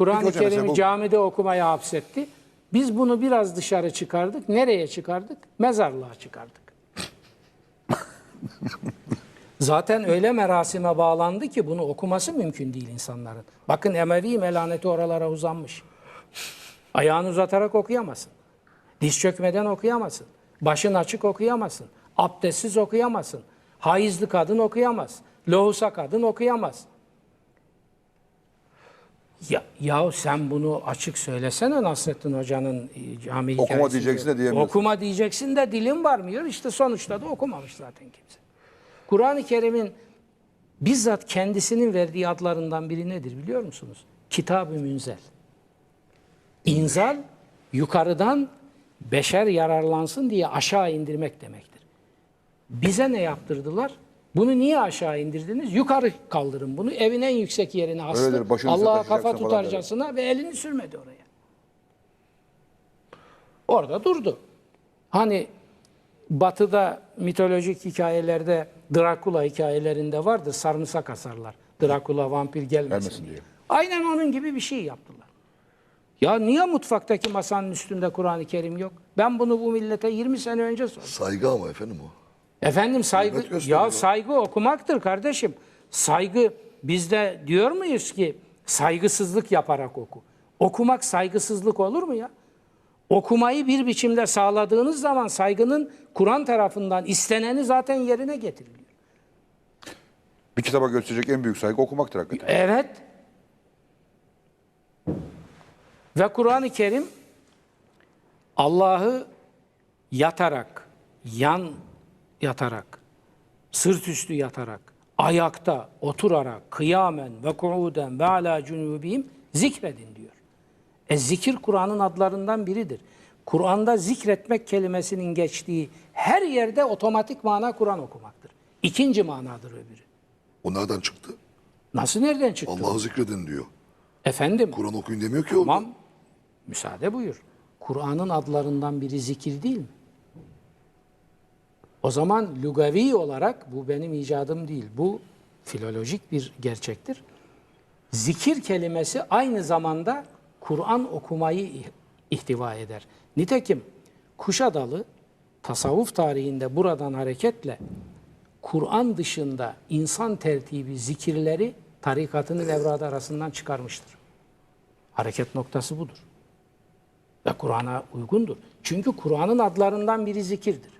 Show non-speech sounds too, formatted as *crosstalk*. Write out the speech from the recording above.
Kur'an-ı mesela Kerim'i bu- camide okumaya hapsetti. Biz bunu biraz dışarı çıkardık. Nereye çıkardık? Mezarlığa çıkardık. *laughs* Zaten öyle merasime bağlandı ki bunu okuması mümkün değil insanların. Bakın Emevi melaneti oralara uzanmış. Ayağını uzatarak okuyamazsın. Diz çökmeden okuyamazsın. Başın açık okuyamazsın. Abdestsiz okuyamazsın. Hayızlı kadın okuyamaz. Lohusa kadın okuyamaz. Ya, yahu sen bunu açık söylesene Nasrettin Hoca'nın e, cami Okuma diyeceksin de diyemiyorsun. Okuma diyeceksin de dilin varmıyor. İşte sonuçta da okumamış zaten kimse. Kur'an-ı Kerim'in bizzat kendisinin verdiği adlarından biri nedir biliyor musunuz? Kitab-ı Münzel. İnzal yukarıdan beşer yararlansın diye aşağı indirmek demektir. Bize ne yaptırdılar? Bunu niye aşağı indirdiniz? Yukarı kaldırın bunu. Evin en yüksek yerine astı. Allah'a kafa tutarcasına ve elini sürmedi oraya. Orada durdu. Hani batıda mitolojik hikayelerde Drakula hikayelerinde vardır. Sarımsak asarlar. Drakula vampir gelmesin, Gelmesin diye. diye. Aynen onun gibi bir şey yaptılar. Ya niye mutfaktaki masanın üstünde Kur'an-ı Kerim yok? Ben bunu bu millete 20 sene önce sordum. Saygı ama efendim o. Efendim saygı ya saygı okumaktır kardeşim. Saygı bizde diyor muyuz ki saygısızlık yaparak oku. Okumak saygısızlık olur mu ya? Okumayı bir biçimde sağladığınız zaman saygının Kur'an tarafından isteneni zaten yerine getiriliyor. Bir kitaba gösterecek en büyük saygı okumaktır hakikaten. Evet. Ve Kur'an-ı Kerim Allah'ı yatarak, yan yatarak, sırt üstü yatarak, ayakta, oturarak, kıyamen ve kuuden ve ala cunubihim zikredin diyor. E zikir Kur'an'ın adlarından biridir. Kur'an'da zikretmek kelimesinin geçtiği her yerde otomatik mana Kur'an okumaktır. İkinci manadır öbürü. O nereden çıktı? Nasıl nereden çıktı? Allah'ı zikredin diyor. Efendim? Kur'an okuyun demiyor ki orada. Tamam. Müsaade buyur. Kur'an'ın adlarından biri zikir değil mi? O zaman lugavi olarak bu benim icadım değil. Bu filolojik bir gerçektir. Zikir kelimesi aynı zamanda Kur'an okumayı ih- ihtiva eder. Nitekim Kuşadalı tasavvuf tarihinde buradan hareketle Kur'an dışında insan tertibi zikirleri tarikatının evradı arasından çıkarmıştır. Hareket noktası budur. Ve Kur'an'a uygundur. Çünkü Kur'an'ın adlarından biri zikirdir.